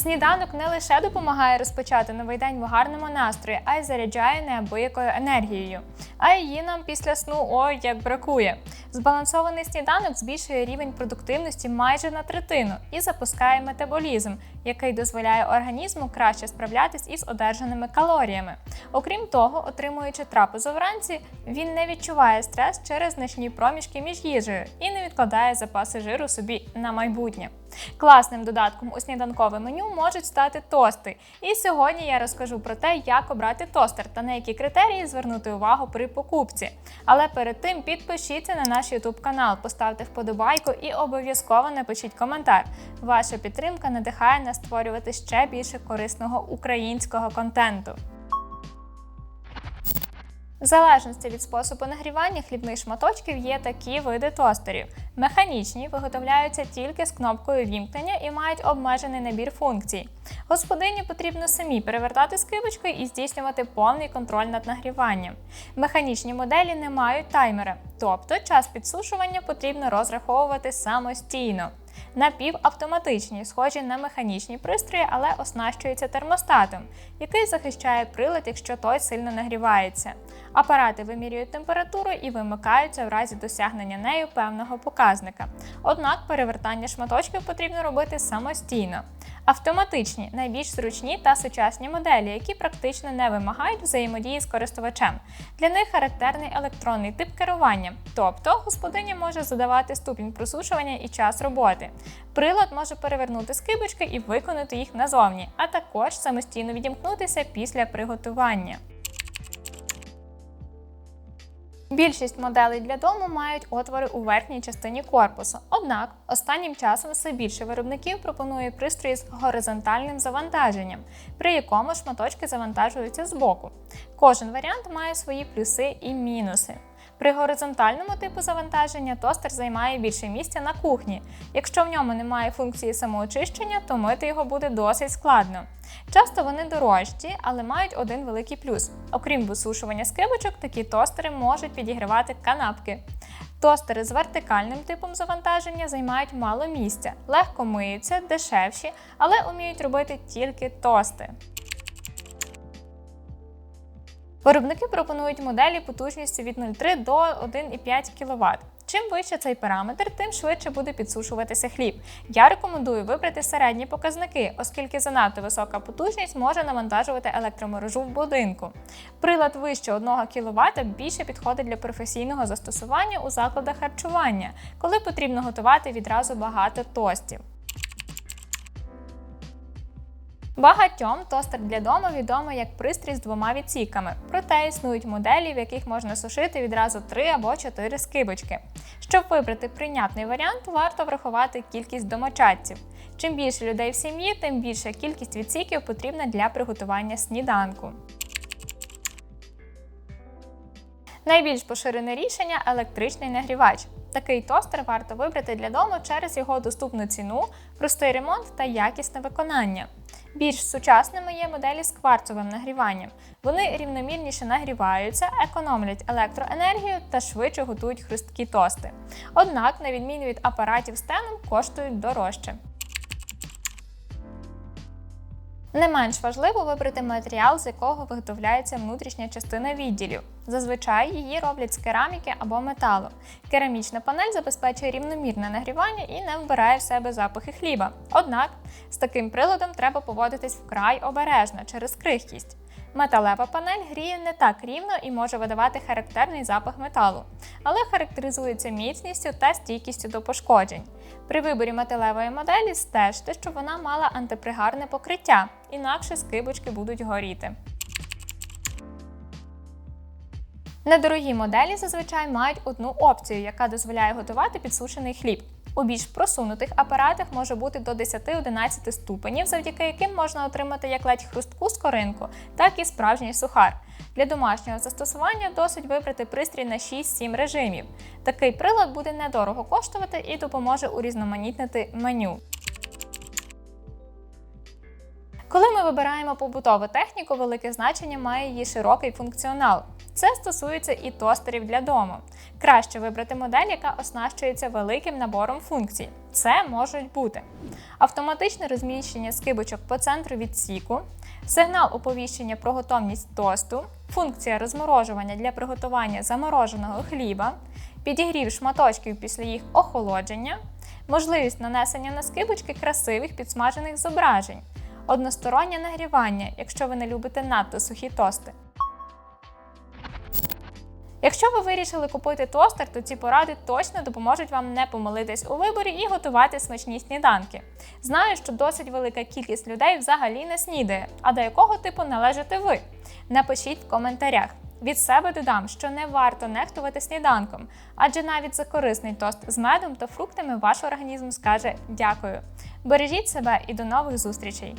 Сніданок не лише допомагає розпочати новий день в гарному настрої, а й заряджає неабиякою енергією. А її нам після сну ой як бракує. Збалансований сніданок збільшує рівень продуктивності майже на третину і запускає метаболізм, який дозволяє організму краще справлятись із одержаними калоріями. Окрім того, отримуючи трапезу вранці, він не відчуває стрес через значні проміжки між їжею і не відкладає запаси жиру собі на майбутнє. Класним додатком у сніданкове меню можуть стати тости. І сьогодні я розкажу про те, як обрати тостер та на які критерії звернути увагу при покупці. Але перед тим підпишіться на наш YouTube канал, поставте вподобайку і обов'язково напишіть коментар. Ваша підтримка надихає нас створювати ще більше корисного українського контенту. В залежності від способу нагрівання хлібних шматочків є такі види тостерів. Механічні виготовляються тільки з кнопкою вімкнення і мають обмежений набір функцій. Господині потрібно самі перевертати скибочкою і здійснювати повний контроль над нагріванням. Механічні моделі не мають таймера, тобто час підсушування потрібно розраховувати самостійно. Напівавтоматичні, схожі на механічні пристрої, але оснащуються термостатом, який захищає прилад, якщо той сильно нагрівається. Апарати вимірюють температуру і вимикаються в разі досягнення нею певного показника. Однак перевертання шматочків потрібно робити самостійно. Автоматичні, найбільш зручні та сучасні моделі, які практично не вимагають взаємодії з користувачем. Для них характерний електронний тип керування, тобто господиня може задавати ступінь просушування і час роботи. Прилад може перевернути скибочки і виконати їх назовні, а також самостійно відімкнутися після приготування. Більшість моделей для дому мають отвори у верхній частині корпусу. Однак останнім часом все більше виробників пропонує пристрої з горизонтальним завантаженням, при якому шматочки завантажуються збоку. Кожен варіант має свої плюси і мінуси. При горизонтальному типу завантаження тостер займає більше місця на кухні. Якщо в ньому немає функції самоочищення, то мити його буде досить складно. Часто вони дорожчі, але мають один великий плюс. Окрім висушування скибочок, такі тостери можуть підігрівати канапки. Тостери з вертикальним типом завантаження займають мало місця, легко миються, дешевші, але уміють робити тільки тости. Виробники пропонують моделі потужністю від 0,3 до 1,5 кВт. Чим вище цей параметр, тим швидше буде підсушуватися хліб. Я рекомендую вибрати середні показники, оскільки занадто висока потужність може навантажувати електромережу в будинку. Прилад вище 1 кВт більше підходить для професійного застосування у закладах харчування, коли потрібно готувати відразу багато тостів. Багатьом тостер для дому відомий як пристрій з двома відсіками, проте існують моделі, в яких можна сушити відразу 3 або 4 скибочки. Щоб вибрати прийнятний варіант, варто врахувати кількість домочадців. Чим більше людей в сім'ї, тим більша кількість відсіків потрібна для приготування сніданку. Найбільш поширене рішення електричний нагрівач. Такий тостер варто вибрати для дому через його доступну ціну, простий ремонт та якісне виконання. Більш сучасними є моделі з кварцовим нагріванням. Вони рівномірніше нагріваються, економлять електроенергію та швидше готують хрусткі тости. Однак, на відміну від апаратів з теном, коштують дорожче. Не менш важливо вибрати матеріал, з якого виготовляється внутрішня частина відділів. Зазвичай її роблять з кераміки або металу. Керамічна панель забезпечує рівномірне нагрівання і не вбирає в себе запахи хліба. Однак з таким приладом треба поводитись вкрай обережно через крихкість. Металева панель гріє не так рівно і може видавати характерний запах металу, але характеризується міцністю та стійкістю до пошкоджень. При виборі металевої моделі стежте, щоб вона мала антипригарне покриття, інакше скибочки будуть горіти. Недорогі моделі зазвичай мають одну опцію, яка дозволяє готувати підсушений хліб. У більш просунутих апаратах може бути до 10-11 ступенів, завдяки яким можна отримати як ледь хрустку скоринку, так і справжній сухар. Для домашнього застосування досить вибрати пристрій на 6-7 режимів. Такий прилад буде недорого коштувати і допоможе урізноманітнити меню. Коли ми вибираємо побутову техніку, велике значення має її широкий функціонал. Це стосується і тостерів для дому. Краще вибрати модель, яка оснащується великим набором функцій. Це можуть бути автоматичне розміщення скибочок по центру відсіку, сигнал оповіщення про готовність тосту, функція розморожування для приготування замороженого хліба, підігрів шматочків після їх охолодження, можливість нанесення на скибочки красивих підсмажених зображень, одностороннє нагрівання, якщо ви не любите надто сухі тости. Якщо ви вирішили купити тостер, то ці поради точно допоможуть вам не помилитись у виборі і готувати смачні сніданки. Знаю, що досить велика кількість людей взагалі не снідає, а до якого типу належите ви? Напишіть в коментарях. Від себе додам, що не варто нехтувати сніданком, адже навіть за корисний тост з медом та фруктами ваш організм скаже дякую. Бережіть себе і до нових зустрічей!